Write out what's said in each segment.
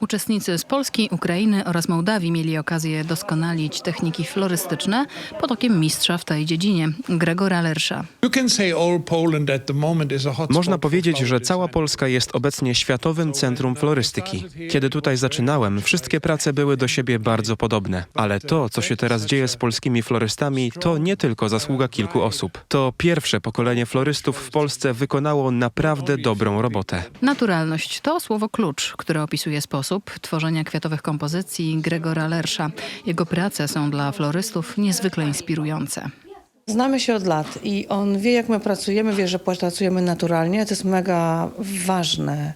Uczestnicy z Polski, Ukrainy oraz Mołdawii mieli okazję doskonalić techniki florystyczne pod okiem mistrza w tej dziedzinie, Gregora Lersza. Można powiedzieć, że cała. Polska jest obecnie światowym centrum florystyki. Kiedy tutaj zaczynałem, wszystkie prace były do siebie bardzo podobne, ale to, co się teraz dzieje z polskimi florystami, to nie tylko zasługa kilku osób. To pierwsze pokolenie florystów w Polsce wykonało naprawdę dobrą robotę. Naturalność to słowo klucz, które opisuje sposób tworzenia kwiatowych kompozycji Gregora Lersza. Jego prace są dla florystów niezwykle inspirujące. Znamy się od lat i on wie, jak my pracujemy, wie, że pracujemy naturalnie. To jest mega ważne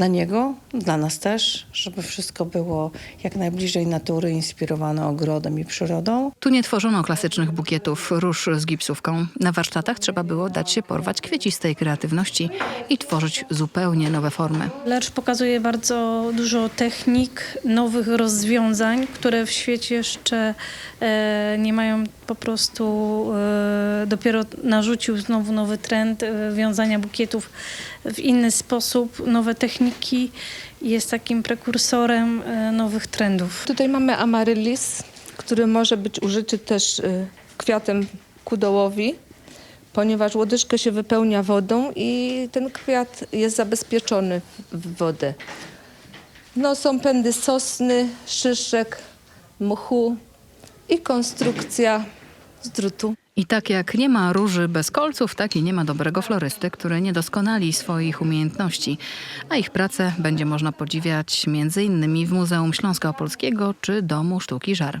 dla niego, dla nas też, żeby wszystko było jak najbliżej natury, inspirowane ogrodem i przyrodą. Tu nie tworzono klasycznych bukietów róż z gipsówką. Na warsztatach trzeba było dać się porwać kwiecistej kreatywności i tworzyć zupełnie nowe formy. Lecz pokazuje bardzo dużo technik, nowych rozwiązań, które w świecie jeszcze e, nie mają po prostu, e, dopiero narzucił znowu nowy trend e, wiązania bukietów w inny sposób, nowe techniki. Jest takim prekursorem e, nowych trendów. Tutaj mamy amaryllis, który może być użyty też y, kwiatem ku dołowi, ponieważ łodyżkę się wypełnia wodą i ten kwiat jest zabezpieczony w wodę. No, są pędy sosny, szyszek, mchu i konstrukcja z drutu. I tak jak nie ma róży bez kolców, tak i nie ma dobrego florysty, który nie doskonali swoich umiejętności. A ich pracę będzie można podziwiać m.in. w Muzeum Śląska Opolskiego czy Domu Sztuki Żar.